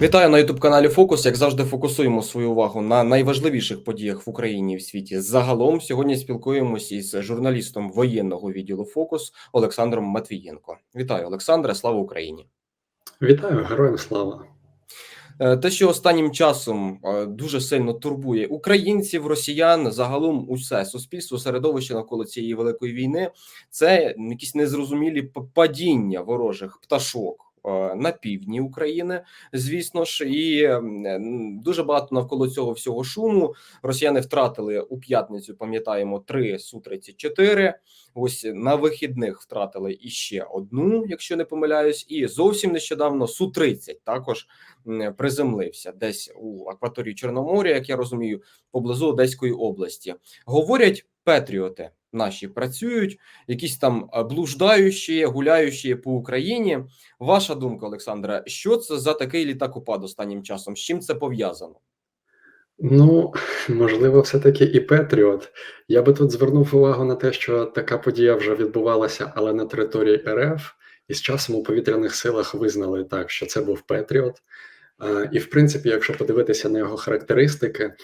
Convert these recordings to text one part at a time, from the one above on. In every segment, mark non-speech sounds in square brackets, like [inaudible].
Вітаю на youtube каналі Фокус. Як завжди, фокусуємо свою увагу на найважливіших подіях в Україні і в світі. Загалом сьогодні спілкуємося із журналістом воєнного відділу Фокус Олександром Матвієнко. Вітаю, Олександре. Слава Україні! Вітаю, героям слава! Е, Те, що останнім часом е, дуже сильно турбує українців, росіян, загалом усе суспільство, середовище навколо цієї великої війни, це якісь незрозумілі падіння ворожих пташок. Е, На півдні України, звісно ж, і дуже багато навколо цього всього шуму. Росіяни втратили у п'ятницю, пам'ятаємо, три су 34 Ось на вихідних втратили іще одну, якщо не помиляюсь, і зовсім нещодавно су 30 також приземлився десь у акваторії Чорноморя, як я розумію, поблизу Одеської області. Говорять, патріоти наші працюють, якісь там е, блуждаючі, гуляючі по Україні. Ваша думка, Олександра, що це за такий літакопад останнім часом? З чим це пов'язано? Ну, можливо, все-таки і Петріот. Я би тут звернув увагу на те, що така подія вже відбувалася, але на території РФ, і з часом у повітряних силах визнали так, що це був Петріот. Е, І, в принципі, якщо подивитися на його характеристики,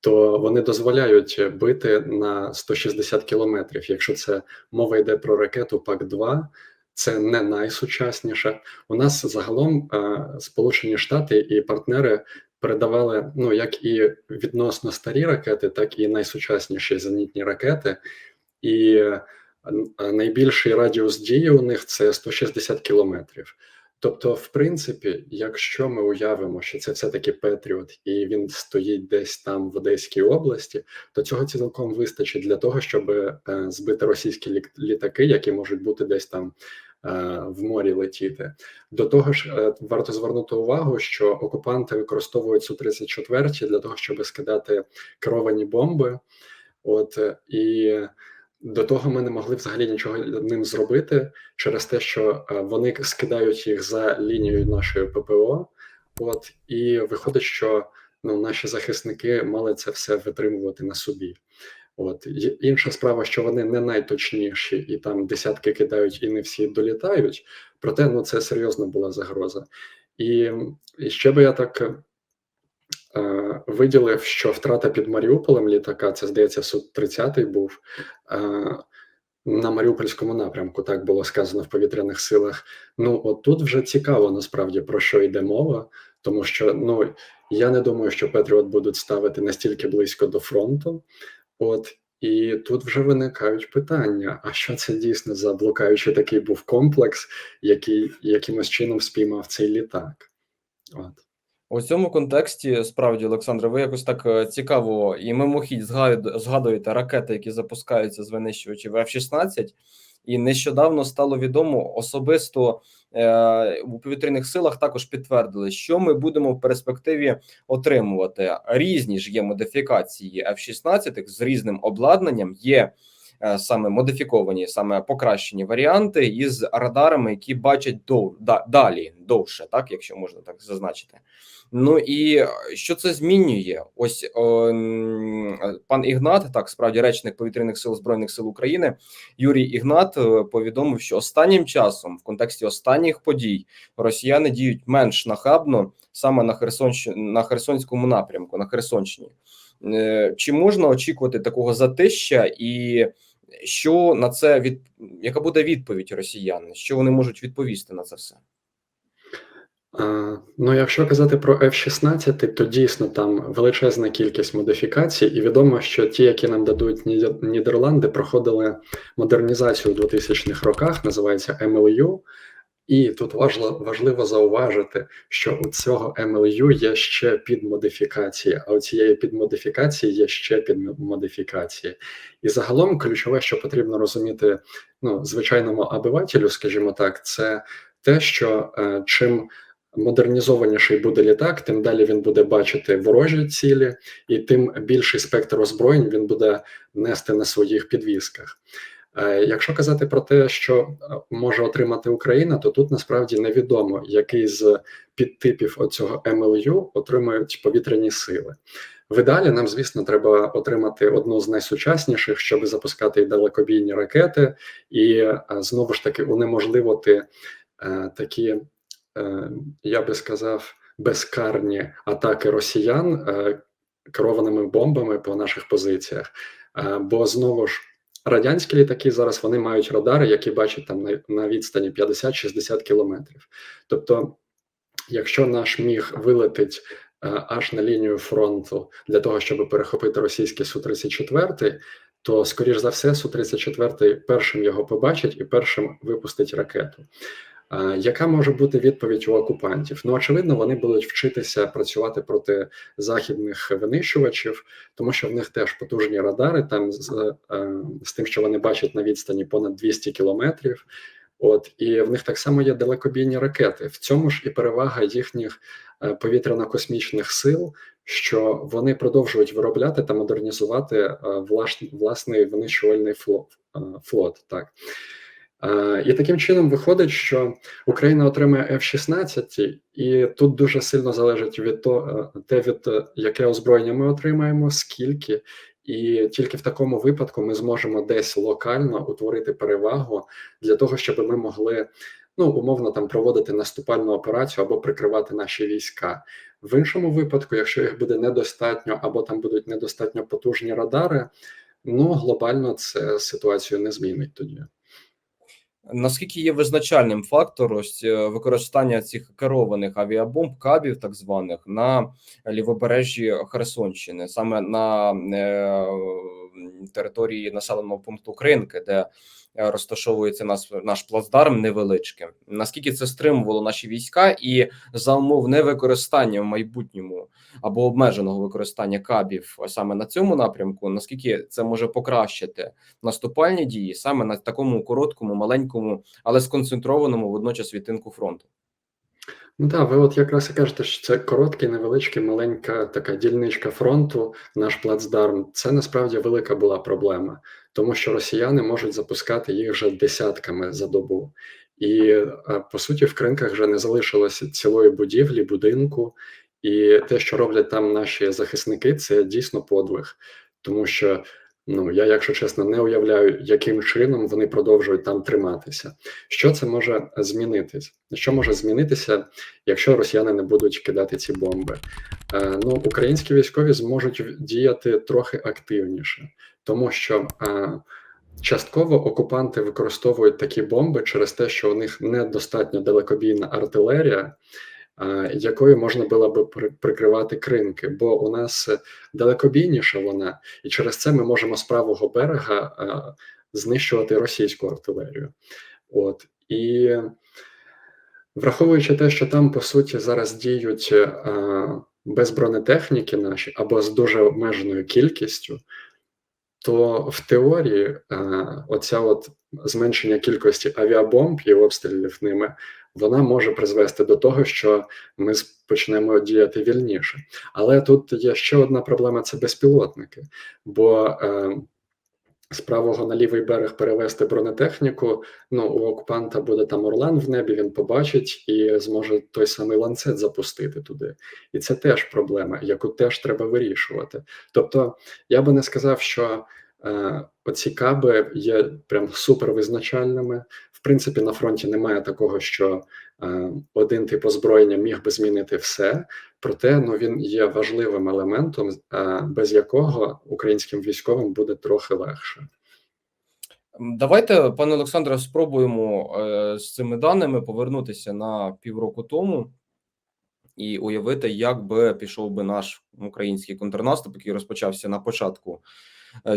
то вони дозволяють бити на 160 кілометрів. Якщо це мова йде про ракету ПАК-2, це не найсучасніше. У нас загалом е, Сполучені Штати і партнери передавали ну як і відносно старі ракети, так і найсучасніші зенітні ракети. І е, найбільший радіус дії у них це 160 кілометрів. Тобто, в принципі, якщо ми уявимо, що це все-таки Петріот, і він стоїть десь там в Одеській області, то цього цілком вистачить для того, щоб е, збити російські лі- літаки, які можуть бути десь там е, в морі летіти. До того ж, е, варто звернути увагу, що окупанти використовують су 34 для того, щоб скидати керовані бомби. От е, і до того ми не могли взагалі нічого ним зробити через те, що е, вони скидають їх за лінією нашої ППО. От і виходить, що ну наші захисники мали це все витримувати на собі. От інша справа, що вони не найточніші, і там десятки кидають, і не всі долітають. Проте ну це серйозна була загроза. І, і ще би я так виділив, що втрата під Маріуполем літака, це здається, су 30 був. Е, на Маріупольському напрямку так було сказано в повітряних силах. Ну от тут вже цікаво насправді про що йде мова, тому що ну я не думаю, що Петріот будуть ставити настільки близько до фронту. От і тут вже виникають питання: а що це дійсно за блукаючий такий був комплекс, який якимось чином спіймав цей літак? От. У цьому контексті справді, Олександре, ви якось так е, цікаво і мимохідь згад- згадуєте ракети, які запускаються з винищувачів F-16, і нещодавно стало відомо особисто е, у повітряних силах також підтвердили, що ми будемо в перспективі отримувати різні ж є модифікації F-16 з різним обладнанням. Є саме модифіковані, саме покращені варіанти із радарами, які бачать дов, да, далі довше, так якщо можна так зазначити. Ну і е, що це змінює? Ось о, е, пан Ігнат, так справді речник повітряних сил збройних сил України, Юрій Ігнат е, повідомив, що останнім часом, в контексті останніх подій, росіяни діють менш нахабно саме на Херсонщині на Херсонському напрямку, на Херсонщині. Е, Чи можна очікувати такого затища, і що на це від яка буде відповідь росіян? Що вони можуть відповісти на це все? Ну, якщо казати про F-16, то дійсно там величезна кількість модифікацій, і відомо, що ті, які нам дадуть Нідер- Нідерланди, проходили модернізацію у 2000-х роках, називається MLU. І тут важливо, важливо зауважити, що у цього MLU є ще підмодифікації, а у цієї підмодифікації є ще підмодифікації. І загалом ключове, що потрібно розуміти ну, звичайному обивателю, скажімо так, це те, що е, чим модернізованіший буде літак, тим далі він буде бачити ворожі цілі, і тим більший спектр озброєнь він буде нести на своїх підвісках. Е, Якщо казати про те, що е, може отримати Україна, то тут насправді невідомо, який з підтипів оцього МЛЮ отримають повітряні сили. В ідеалі нам, звісно, треба отримати одну з найсучасніших, щоб запускати і далекобійні ракети, і е, знову ж таки унеможливити такі, я би сказав, безкарні атаки росіян керованими бомбами по наших позиціях. Бо знову ж радянські літаки зараз вони мають радари, які бачать там на, на відстані 50-60 кілометрів. Тобто, якщо наш міг вилетить е, аж на лінію фронту для того, щоб перехопити російський су 34 то скоріш за все, су 34 першим його побачить і першим випустить ракету. Е, Яка може бути відповідь у окупантів? Ну очевидно, вони будуть вчитися працювати проти західних винищувачів, тому що в них теж потужні радари, там з, е, з тим, що вони бачать на відстані понад 200 кілометрів. От і в них так само є далекобійні ракети. В цьому ж і перевага їхніх е, повітряно-космічних сил, що вони продовжують виробляти та модернізувати е, власний винищувальний е, флот так. Е, І таким чином виходить, що Україна отримає F-16, і тут дуже сильно залежить від того, те, від е, яке озброєння ми отримаємо, скільки, і тільки в такому випадку ми зможемо десь локально утворити перевагу для того, щоб ми могли ну умовно там проводити наступальну операцію або прикривати наші війська. В іншому випадку, якщо їх буде недостатньо, або там будуть недостатньо потужні радари, ну глобально це ситуацію не змінить тоді. Наскільки є визначальним фактор ось е, використання цих керованих авіабомб, кабів, так званих, на лівобережжі Херсонщини, саме на е, території населеного пункту Кринки, де е, розташовується нас наш плацдарм невеличкий. Наскільки це стримувало наші війська, і за умов невикористання в майбутньому або обмеженого використання кабів саме на цьому напрямку, наскільки це може покращити наступальні дії саме на такому короткому, маленькому, але сконцентрованому водночас відтинку фронту. Ну так, ви от якраз і кажете, що це короткий, невеличкий, маленька така дільничка фронту, наш плацдарм. Це насправді велика була проблема, тому що росіяни можуть запускати їх вже десятками за добу. І е, по суті, в кринках вже не залишилося цілої будівлі, будинку, і те, що роблять там наші захисники, це дійсно подвиг, тому що. Ну, я, якщо чесно, не уявляю, яким чином вони продовжують там триматися. Що це може змінитись? Що може змінитися, якщо росіяни не будуть кидати ці бомби? Е, ну, українські військові зможуть діяти трохи активніше, тому що е, частково окупанти використовують такі бомби через те, що у них недостатньо далекобійна артилерія. Якою можна було би прикривати кринки, бо у нас е, далекобійніша вона, і через це ми можемо з правого берега е, знищувати російську артилерію. От і враховуючи те, що там по суті зараз діють е, без бронетехніки наші або з дуже обмеженою кількістю, то в теорії оця от зменшення кількості авіабомб і обстрілів ними вона може призвести до того, що ми почнемо діяти вільніше. Але тут є ще одна проблема: це безпілотники. Бо е, з правого на лівий берег перевести бронетехніку. Ну, у окупанта буде там Орлан в небі, він побачить і зможе той самий ланцет запустити туди. І це теж проблема, яку теж треба вирішувати. Тобто, я би не сказав, що е, оці каби є прям супервизначальними. В принципі, на фронті немає такого, що е, один тип озброєння міг би змінити все. Проте ну він є важливим елементом, е, без якого українським військовим буде трохи легше. Давайте, пане Олександре, спробуємо е, з цими даними повернутися на півроку тому і уявити, як би пішов би наш український контрнаступ, який розпочався на початку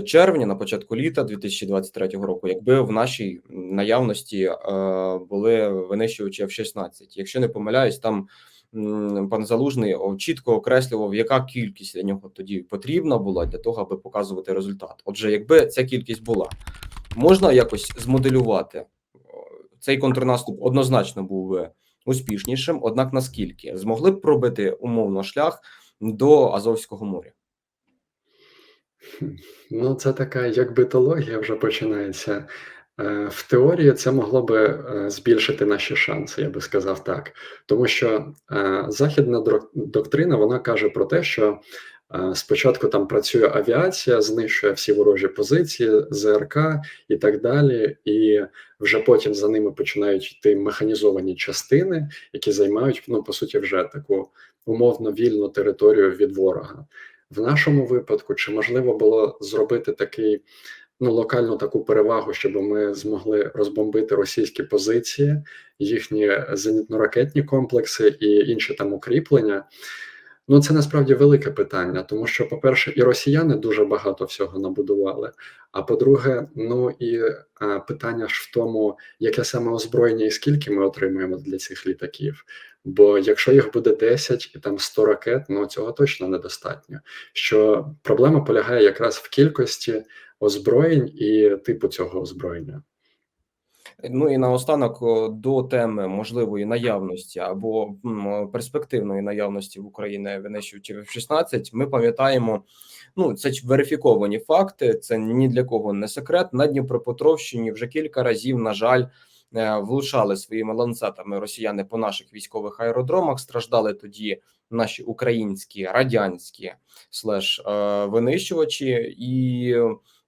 червня, на початку літа 2023 року, якби в нашій наявності е, були винищувачі F-16. Якщо не помиляюсь, там пан Залужний чітко окреслював, яка кількість для нього тоді потрібна була для того, аби показувати результат. Отже, якби ця кількість була, можна якось змоделювати цей контрнаступ однозначно був би успішнішим. Однак наскільки змогли б пробити умовно шлях до Азовського моря? Ну, це така як битологія вже починається. Е, В теорії це могло би е, збільшити наші шанси, я би сказав так. Тому що е, західна доктрина вона каже про те, що спочатку там працює авіація, знищує всі ворожі позиції, ЗРК і так далі, і вже потім за ними починають йти механізовані частини, які займають ну по суті вже таку умовно вільну територію від ворога. В нашому випадку, чи можливо було зробити такий ну, локальну таку перевагу, щоб ми змогли розбомбити російські позиції, їхні зенітно-ракетні комплекси і інші там укріплення? Ну, це насправді велике питання, тому що, по-перше, і росіяни дуже багато всього набудували. А по-друге, ну і а, питання ж в тому, яке саме озброєння і скільки ми отримаємо для цих літаків. Бо якщо їх буде 10 і там 100 ракет, ну цього точно недостатньо. Що проблема полягає якраз в кількості озброєнь і типу цього озброєння. Ну і наостанок до теми можливої наявності або перспективної наявності в Україні винищувачів F-16, Ми пам'ятаємо, ну це верифіковані факти. Це ні для кого не секрет. На Дніпропетровщині вже кілька разів, на жаль, е, влучали своїми ланцетами росіяни по наших військових аеродромах. Страждали тоді наші українські радянські слеш е, винищувачі і.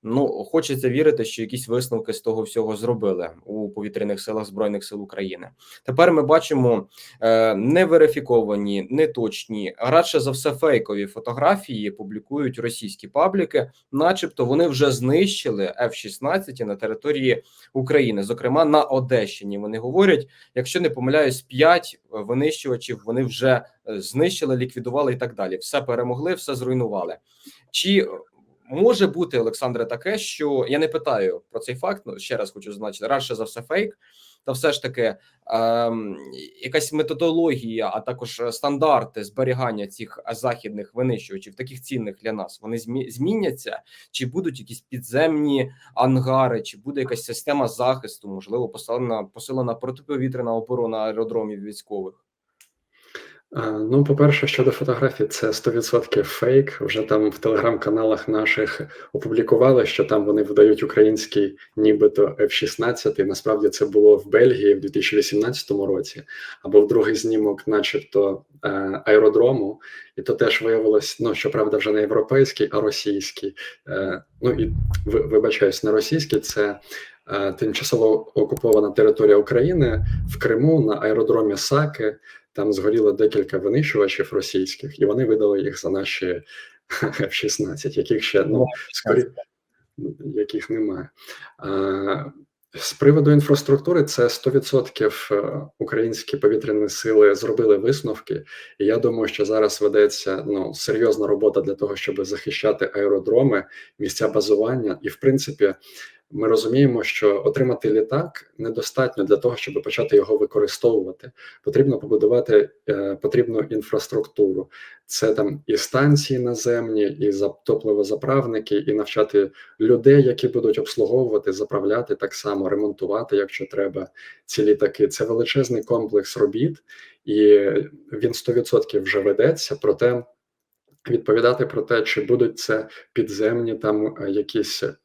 Ну, хочеться вірити, що якісь висновки з того всього зробили у повітряних силах збройних сил України. Тепер ми бачимо е, неверифіковані, неточні, а радше за все фейкові фотографії публікують російські пабліки, начебто вони вже знищили F-16 на території України, зокрема на Одещині. Вони говорять, якщо не помиляюсь, 5 винищувачів вони вже е, знищили, ліквідували і так далі. Все перемогли, все зруйнували. Чи може бути, Олександре, таке, що я не питаю про цей факт. Ну ще раз хочу зазначити, радше за все фейк, та все ж таки ем, якась методологія, а також стандарти зберігання цих західних винищувачів, таких цінних для нас, вони змі- зміняться, чи будуть якісь підземні ангари, чи буде якась система захисту, можливо, посилена посилена протиповітряна оборона аеродромів військових. Ну, по-перше, щодо фотографій, це 100% фейк. Вже там в телеграм-каналах наших опублікували, що там вони видають український, нібито F-16. Насправді це було в Бельгії в 2018 році, або в другий знімок, начебто, е, аеродрому, і то теж виявилось, ну щоправда, вже не європейський, а російський. Е, Ну і вибачаюсь, не російський, це. е, Тимчасово окупована територія України в Криму на аеродромі Саки. Там згоріло декілька винищувачів російських, і вони видали їх за наші [laughs] F-16, яких ще ну скорі яких немає. А, з приводу інфраструктури, це 100% е, українські повітряні сили зробили висновки, і я думаю, що зараз ведеться ну серйозна робота для того, щоб захищати аеродроми, місця базування, і в принципі. Ми розуміємо, що отримати літак недостатньо для того, щоб почати його використовувати. Потрібно побудувати е, потрібну інфраструктуру. Це там і станції наземні, і за топливозаправники, і навчати людей, які будуть обслуговувати, заправляти так само, ремонтувати, якщо треба ці літаки. Це величезний комплекс робіт, і він 100% вже ведеться. Проте відповідати про те, чи будуть це підземні там е, якісь е,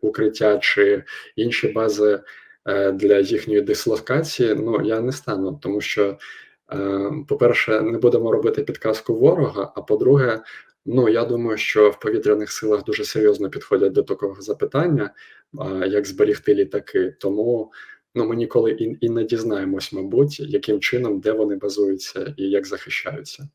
укриття чи інші бази е, для їхньої дислокації. Ну я не стану, тому що, по-перше, не будемо робити підказку ворога. А по-друге, ну я думаю, що в повітряних силах дуже серйозно підходять до такого запитання, як зберігти літаки. Тому ну ми ніколи і не дізнаємось, мабуть, яким чином, де вони базуються і як захищаються.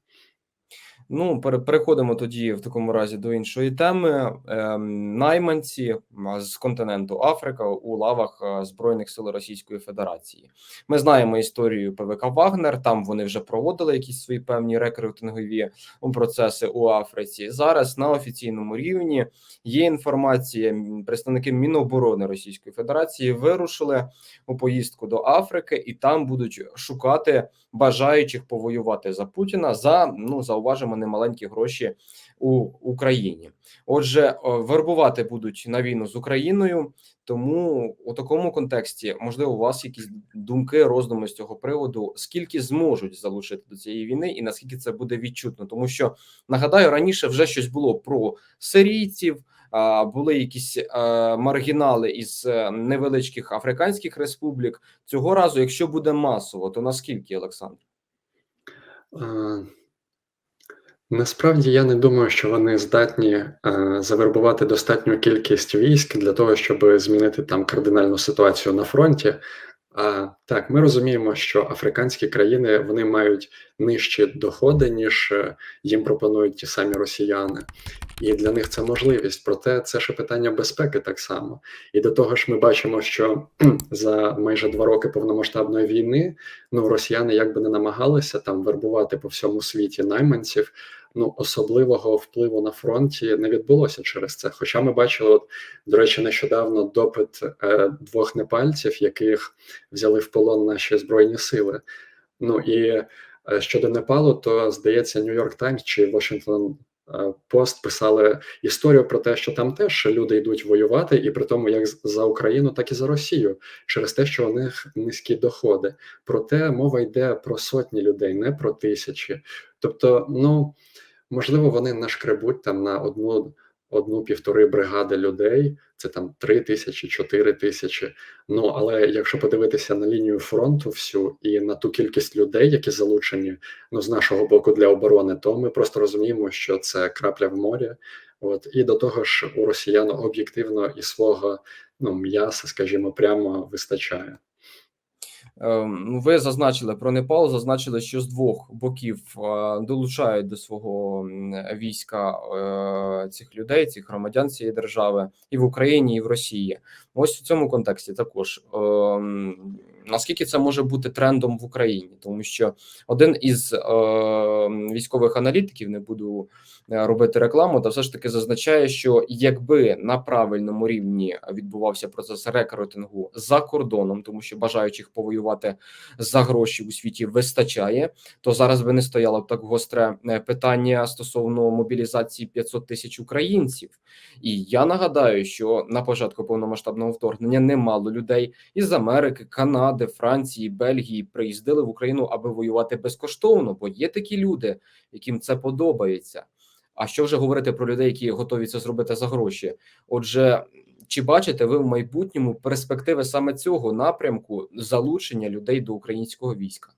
Ну, переходимо тоді в такому разі до іншої теми. Ем, Найманці з континенту Африка у лавах е, Збройних сил Російської Федерації. Ми знаємо історію ПВК Вагнер. Там вони вже проводили якісь свої певні рекрутингові процеси у Африці. Зараз на офіційному рівні є інформація. Представники Міноборони Російської Федерації вирушили у поїздку до Африки, і там будуть шукати бажаючих повоювати за Путіна за ну зауважимо немаленькі гроші у Україні. Отже, вербувати будуть на війну з Україною. Тому у такому контексті можливо у вас якісь думки, роздуми з цього приводу, скільки зможуть залучити до цієї війни, і наскільки це буде відчутно, тому що нагадаю, раніше вже щось було про сирійців. Були якісь е, маргінали із е, невеличких африканських республік. Цього разу, якщо буде масово, то наскільки, Олександр? Насправді я не думаю, що вони здатні е, завербувати достатню кількість військ для того, щоб змінити там кардинальну ситуацію на фронті. А, так, ми розуміємо, що африканські країни вони мають нижчі доходи, ніж е, їм пропонують ті самі росіяни, і для них це можливість. Проте це ще питання безпеки так само. І до того ж, ми бачимо, що [clears throat] за майже два роки повномасштабної війни ну росіяни як би не намагалися там вербувати по всьому світі найманців. Ну, особливого впливу на фронті не відбулося через це. Хоча ми бачили, от, до речі, нещодавно допит е, двох непальців, яких взяли в полон наші збройні сили. Ну і е, щодо Непалу, то здається, Нью-Йорк Таймс чи е, Пост писали історію про те, що там теж люди йдуть воювати, і при тому як за Україну, так і за Росію, через те, що у них низькі доходи. Проте мова йде про сотні людей, не про тисячі. Тобто, ну можливо, вони нашкребуть там на одну. Одну-півтори бригади людей, це там три тисячі, чотири тисячі. Ну але якщо подивитися на лінію фронту всю і на ту кількість людей, які залучені ну з нашого боку для оборони, то ми просто розуміємо, що це крапля в морі. От і до того ж, у росіян об'єктивно і свого ну м'яса, скажімо, прямо вистачає. Ем, ну, Ви зазначили про Непал, зазначили, що з двох боків е, долучають до свого війська е, цих людей, цих громадян цієї держави і в Україні, і в Росії. Ось у цьому контексті також ем, наскільки це може бути трендом в Україні, тому що один із е, військових аналітиків не буду е, робити рекламу, та все ж таки зазначає, що якби на правильному рівні відбувався процес рекрутингу за кордоном, тому що бажаючих повоювати за гроші у світі вистачає, то зараз би не стояло б так гостре е, питання стосовно мобілізації 500 тисяч українців. І я нагадаю, що на початку повномасштабного вторгнення немало людей із Америки, Канади, Франції, Бельгії приїздили в Україну, аби воювати безкоштовно, бо є такі люди, яким це подобається. А що вже говорити про людей, які готові це зробити за гроші? Отже, чи бачите ви в майбутньому перспективи саме цього напрямку залучення людей до українського війська?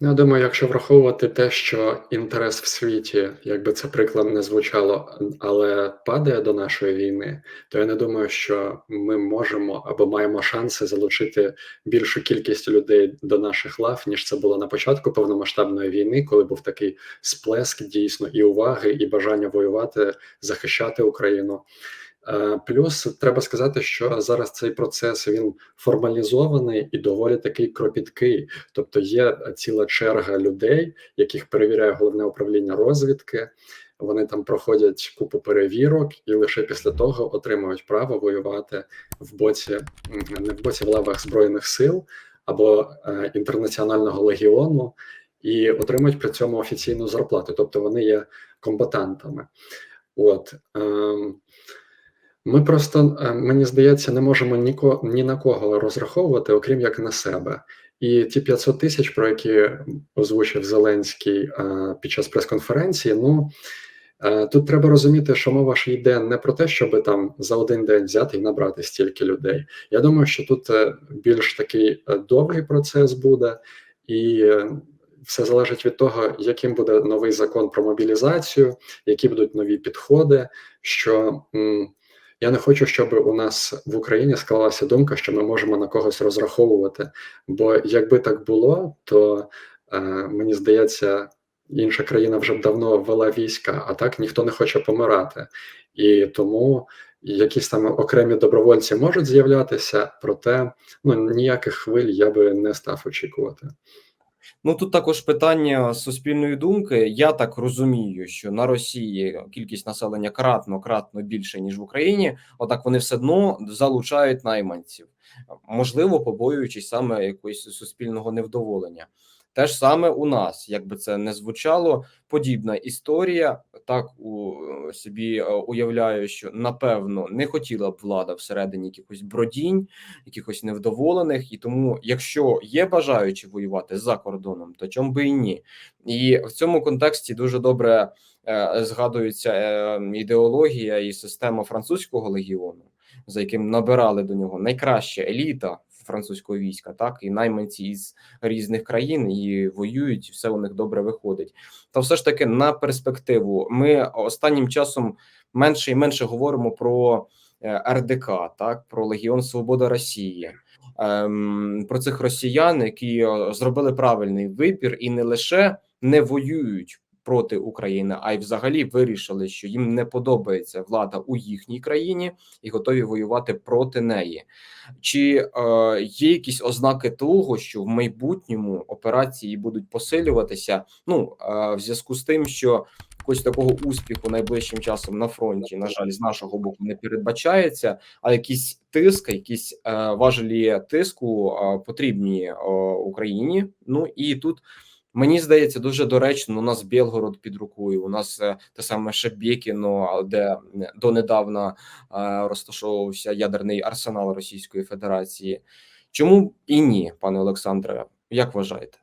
Ну, Я думаю, якщо враховувати те, що інтерес в світі, якби це приклад не звучало, але падає до нашої війни, то я не думаю, що ми можемо або маємо шанси залучити більшу кількість людей до наших лав, ніж це було на початку повномасштабної війни, коли був такий сплеск дійсно і уваги, і бажання воювати, захищати Україну. Е, Плюс треба сказати, що зараз цей процес він формалізований і доволі такий кропіткий. Тобто є ціла черга людей, яких перевіряє головне управління розвідки. Вони там проходять купу перевірок і лише після того отримують право воювати в боці не в боці в лавах збройних сил або е, інтернаціонального легіону, і отримують при цьому офіційну зарплату. Тобто вони є комбатантами. От ем, ми просто, е, мені здається, не можемо ніко, ні на кого розраховувати, окрім як на себе. І ті 500 тисяч, про які озвучив Зеленський е, під час прес-конференції, ну е, тут треба розуміти, що мова ж йде не про те, щоб там за один день взяти і набрати стільки людей. Я думаю, що тут більш такий довгий процес буде, і все залежить від того, яким буде новий закон про мобілізацію, які будуть нові підходи. що м, я не хочу, щоб у нас в Україні склалася думка, що ми можемо на когось розраховувати. Бо якби так було, то е, мені здається, інша країна вже б давно ввела війська, а так ніхто не хоче помирати. І тому якісь там окремі добровольці можуть з'являтися, проте ну ніяких хвиль я би не став очікувати. Ну тут також питання суспільної думки. Я так розумію, що на Росії кількість населення кратно кратно більше ніж в Україні. Однак вони все одно залучають найманців, можливо, побоюючись саме якогось суспільного невдоволення. Те ж саме у нас, як би це не звучало, подібна історія. Так у е, собі е, уявляю, що напевно не хотіла б влада всередині якихось бродінь, якихось невдоволених, і тому, якщо є бажаючі воювати за кордоном, то чому би і ні? І в цьому контексті дуже добре е, згадується ідеологія і система французького легіону, за яким набирали до нього найкраща еліта французького війська, так і найманці із різних країн і воюють, і все у них добре виходить. Та все ж таки на перспективу ми останнім часом менше і менше говоримо про е, РДК, так про Легіон Свобода Росії. ем, про цих росіян, які е, зробили правильний вибір і не лише не воюють проти України, а й взагалі вирішили, що їм не подобається влада у їхній країні і готові воювати проти неї. Чи е, є якісь ознаки того, що в майбутньому операції будуть посилюватися? Ну е, в зв'язку з тим, що якогось такого успіху найближчим часом на фронті, на жаль, з нашого боку не передбачається, а якийсь тиск, якісь е, важелі тиску е, потрібні е, Україні. Ну і тут. Мені здається, дуже доречно. У нас Білгород під рукою. У нас е, те саме Шебєкіно, де донедавна е, розташовувався ядерний арсенал Російської Федерації. Чому і ні, пане Олександре? Як вважаєте?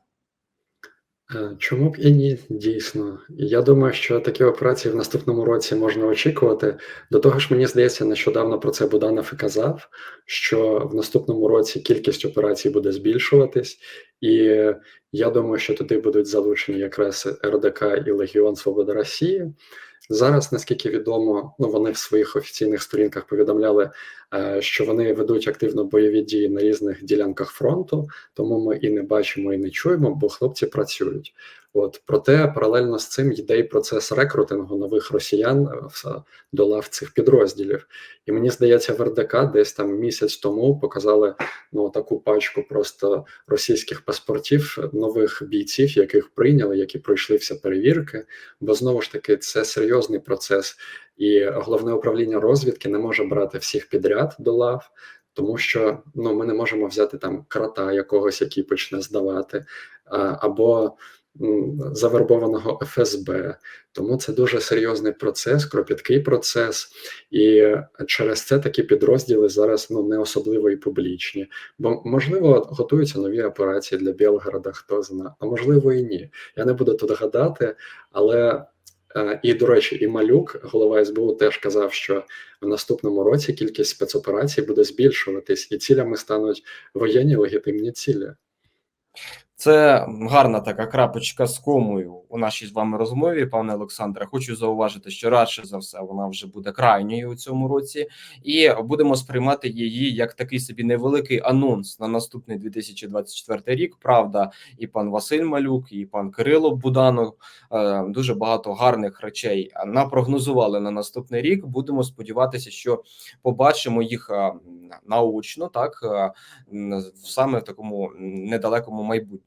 Е, Чому б і ні, дійсно. Я думаю, що такі операції в наступному році можна очікувати. До того ж, мені здається, нещодавно про це Буданов і казав, що в наступному році кількість операцій буде збільшуватись, і я думаю, що туди будуть залучені якраз РДК і Легіон Свободи Росії. Зараз, наскільки відомо, ну вони в своїх офіційних сторінках повідомляли, е, що вони ведуть активно бойові дії на різних ділянках фронту, тому ми і не бачимо, і не чуємо, бо хлопці працюють. От проте паралельно з цим йде й процес рекрутингу нових росіян е, до лав цих підрозділів. І мені здається, в РДК десь там місяць тому показали ну таку пачку просто російських паспортів нових бійців, яких прийняли, які пройшли всі перевірки. Бо знову ж таки це серйозний процес, і головне управління розвідки не може брати всіх підряд до лав. Тому що ну ми не можемо взяти там крота якогось, який почне здавати, або завербованого ФСБ. Тому це дуже серйозний процес, кропіткий процес, і через це такі підрозділи зараз ну не особливо і публічні. Бо можливо готуються нові операції для Білгорода, хто знає, а можливо і ні. Я не буду тут гадати, але. е, І, до речі, і Малюк, голова СБУ, теж казав, що в наступному році кількість спецоперацій буде збільшуватись, і цілями стануть воєнні легітимні цілі. Це гарна така крапочка з комою у нашій з вами розмові, пане Олександре. Хочу зауважити, що радше за все вона вже буде крайньою у цьому році, і будемо сприймати її як такий собі невеликий анонс на наступний 2024 рік. Правда, і пан Василь Малюк, і пан Кирило Буданов е, дуже багато гарних речей напрогнозували на наступний рік. Будемо сподіватися, що побачимо їх е, наочно, так е, саме в такому недалекому майбутньому.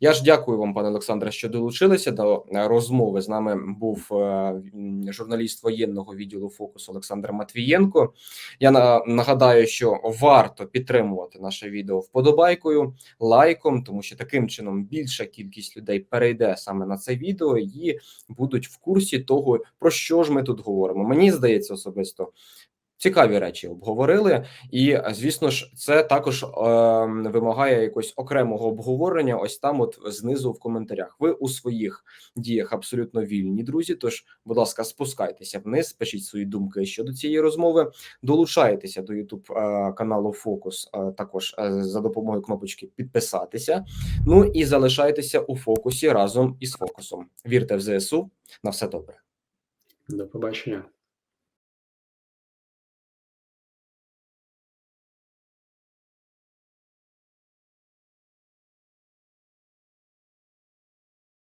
Я ж дякую вам, пане Олександре, що долучилися до е, розмови. З нами був е, журналіст воєнного відділу Фокус Олександр Матвієнко. Я нагадаю, що варто підтримувати наше відео вподобайкою, лайком, тому що таким чином більша кількість людей перейде саме на це відео і будуть в курсі того, про що ж ми тут говоримо. Мені здається особисто. Цікаві речі обговорили, і звісно ж, це також е, вимагає якогось окремого обговорення. Ось там, от знизу в коментарях. Ви у своїх діях абсолютно вільні, друзі. Тож, будь ласка, спускайтеся вниз, пишіть свої думки щодо цієї розмови. Долучайтеся до YouTube е, каналу Фокус е, також е, за допомогою кнопочки підписатися. Ну і залишайтеся у фокусі разом із фокусом. Вірте в ЗСУ. На все добре. До побачення.